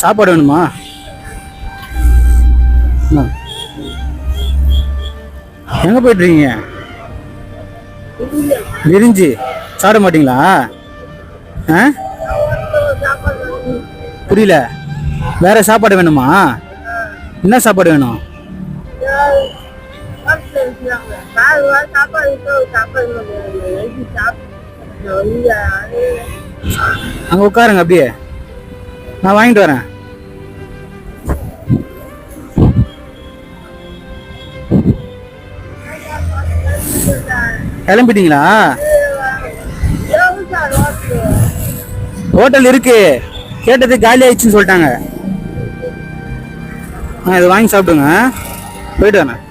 சாப்பாடு வேணுமா? எங்கே எங்க போயிட்டு இருக்கீங்க விரிஞ்சு. சாப்பிட மாட்டீங்களா? ஆ? புரியல. வேற சாப்பாடு வேணுமா? என்ன சாப்பாடு வேணும்? அங்க உட்காருங்க அப்படியே. நான் வாங்கிட்டு வரேன். கிளம்பிட்டீங்களா? ஹோட்டல் இருக்கு. கேட்டது காலி ஆயிடுச்சுன்னு சொல்லிட்டாங்க. ஆ இதை வாங்கி சாப்பிடுங்க. போயிட்டு வரேன்